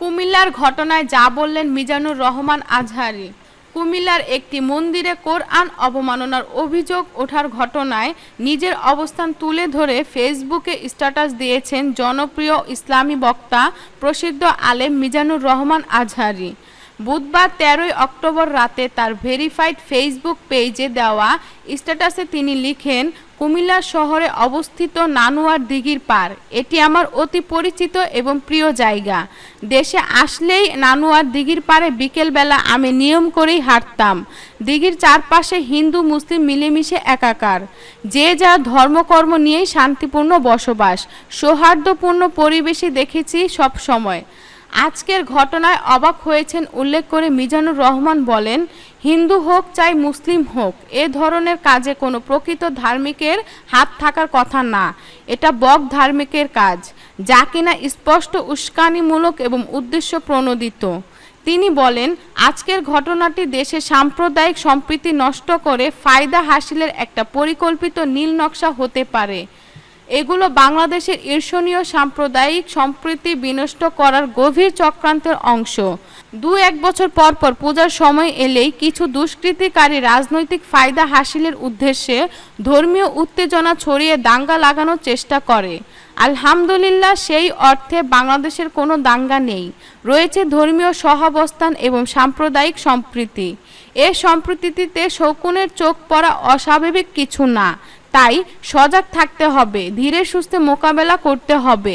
কুমিল্লার ঘটনায় যা বললেন মিজানুর রহমান আজহারি। কুমিল্লার একটি মন্দিরে কোরআন অবমাননার অভিযোগ ওঠার ঘটনায় নিজের অবস্থান তুলে ধরে ফেসবুকে স্ট্যাটাস দিয়েছেন জনপ্রিয় ইসলামী বক্তা প্রসিদ্ধ আলেম মিজানুর রহমান আজহারি। বুধবার তেরোই অক্টোবর রাতে তার ভেরিফাইড ফেসবুক পেজে দেওয়া স্ট্যাটাসে তিনি লিখেন কুমিল্লা শহরে অবস্থিত নানুয়ার দিঘির পার। এটি আমার অতি পরিচিত এবং প্রিয় জায়গা। দেশে আসলেই নানুয়ার দিঘির পারে বিকেলবেলা আমি নিয়ম করেই হাঁটতাম। দিঘির চারপাশে হিন্দু, মুসলিম মিলেমিশে একাকার। যে যা ধর্মকর্ম নিয়েই শান্তিপূর্ণ বসবাস, সৌহার্দ্যপূর্ণ পরিবেশে দেখেছি সব সময় আজকের ঘটনায় অবাক হয়েছেন উল্লেখ করে মিজানুর রহমান বলেন, হিন্দু হোক চাই মুসলিম হোক, এ ধরনের কাজে কোনো প্রকৃত ধার্মিকের হাত থাকার কথা না। এটা বক ধার্মিকের কাজ, যা কিনা স্পষ্ট উস্কানিমূলক এবং উদ্দেশ্য প্রণোদিত। তিনি বলেন, আজকের ঘটনাটি দেশে সাম্প্রদায়িক সম্প্রীতি নষ্ট করে ফায়দা হাসিলের একটা পরিকল্পিত নীল নকশা হতে পারে। এগুলো বাংলাদেশের ঈর্ষণীয় সাম্প্রদায়িক সম্প্রীতি বিনষ্ট করার গভীর চক্রান্তের অংশ। দু এক বছর পর পর পূজার সময় এলেই কিছু দুষ্কৃতিকারী রাজনৈতিক ফায়দা হাসিলের উদ্দেশ্যে ধর্মীয় উত্তেজনা ছড়িয়ে দাঙ্গা লাগানোর চেষ্টা করে। আলহামদুলিল্লাহ, সেই অর্থে বাংলাদেশের কোনো দাঙ্গা নেই। রয়েছে ধর্মীয় সহাবস্থান এবং সাম্প্রদায়িক সম্প্রীতি। এ সম্প্রীতিতে শকুনের চোখ পড়া অস্বাভাবিক কিছু না। তাই সজাগ থাকতে হবে, ধীরে সুস্থে মোকাবেলা করতে হবে।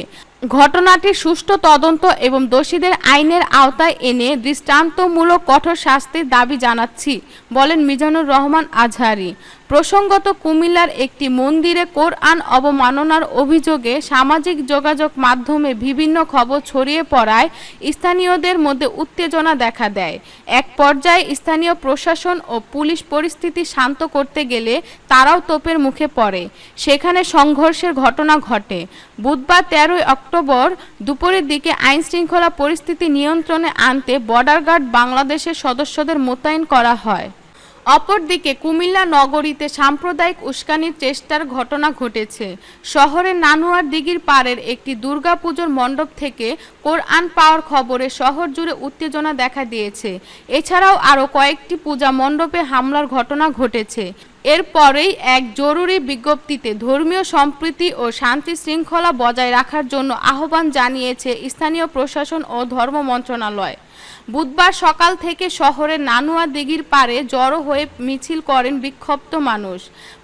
ঘটনাটি সুষ্ঠু তদন্ত এবং দোষীদের আইনের আওতায় এনে দৃষ্টান্তমূলক কঠোর শাস্তির দাবি জানাচ্ছি, বলেন মিজানুর রহমান আজহারি। প্রসঙ্গত কুমিল্লার একটি মন্দিরে কোরআন অবমাননার অভিযোগে সামাজিক যোগাযোগ মাধ্যমে বিভিন্ন খবর ছড়িয়ে পড়ায় স্থানীয়দের মধ্যে উত্তেজনা দেখা দেয়। এক পর্যায়ে স্থানীয় প্রশাসন ও পুলিশ পরিস্থিতি শান্ত করতে গেলে তারাও তোপের মুখে পড়ে। সেখানে সংঘর্ষের ঘটনা ঘটে। বুধবার তেরোই অক্টোবর দুপুরের দিকে আইন শৃঙ্খলা পরিস্থিতি নিয়ন্ত্রণে আনতে বর্ডার গার্ড বাংলাদেশের সদস্যদের মোতায়েন করা হয়। অপরদিকে কুমিল্লা নগরীতে সাম্প্রদায়িক উস্কানির চেষ্টার ঘটনা ঘটেছে। শহরের নানুয়ার দিঘির পাড়ের একটি দুর্গাপুজোর মণ্ডপ থেকে কোরআন পাওয়ার খবরে শহর জুড়ে উত্তেজনা দেখা দিয়েছে। এছাড়াও আরও কয়েকটি পূজা মণ্ডপে হামলার ঘটনা ঘটেছে। এরপরেই এক জরুরি বিজ্ঞপ্তিতে ধর্মীয় সম্প্রীতি ও শান্তি শৃঙ্খলা বজায় রাখার জন্য আহ্বান জানিয়েছে স্থানীয় প্রশাসন ও ধর্ম মন্ত্রণালয়। বুধবার সকাল থেকে শহরের নানুয়া দিঘির পারে জড়ো হয়ে মিছিল করেন বিক্ষুব্ধ মানুষ।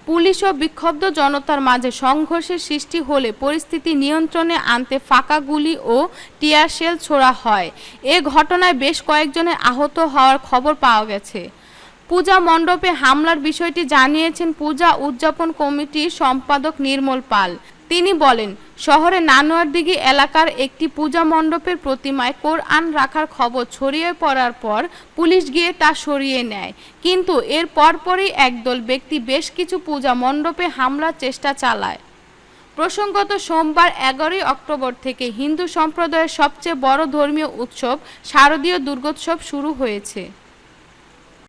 পুলিশ ও বিক্ষুব্ধ জনতার মাঝে সংঘর্ষের সৃষ্টি হলে পরিস্থিতি নিয়ন্ত্রণে আনতে ফাঁকা গুলি ও টিয়ার শেল ছোড়া হয়। এ ঘটনায় বেশ কয়েকজনের আহত হওয়ার খবর পাওয়া গেছে। পূজা মণ্ডপে হামলার বিষয়টি জানিয়েছেন পূজা উদযাপন কমিটির সম্পাদক নির্মল পাল। তিনি বলেন, শহরে নানোয়ারদিঘি এলাকার একটি পূজা মণ্ডপের প্রতিমায় কোরআন রাখার খবর ছড়িয়ে পড়ার পর পুলিশ গিয়ে তা সরিয়ে নেয়। কিন্তু এর পরপরই একদল ব্যক্তি বেশ কিছু পূজা মণ্ডপে হামলার চেষ্টা চালায়। প্রসঙ্গত সোমবার এগারোই অক্টোবর থেকে হিন্দু সম্প্রদায়ের সবচেয়ে বড় ধর্মীয় উৎসব শারদীয় দুর্গোৎসব শুরু হয়েছে।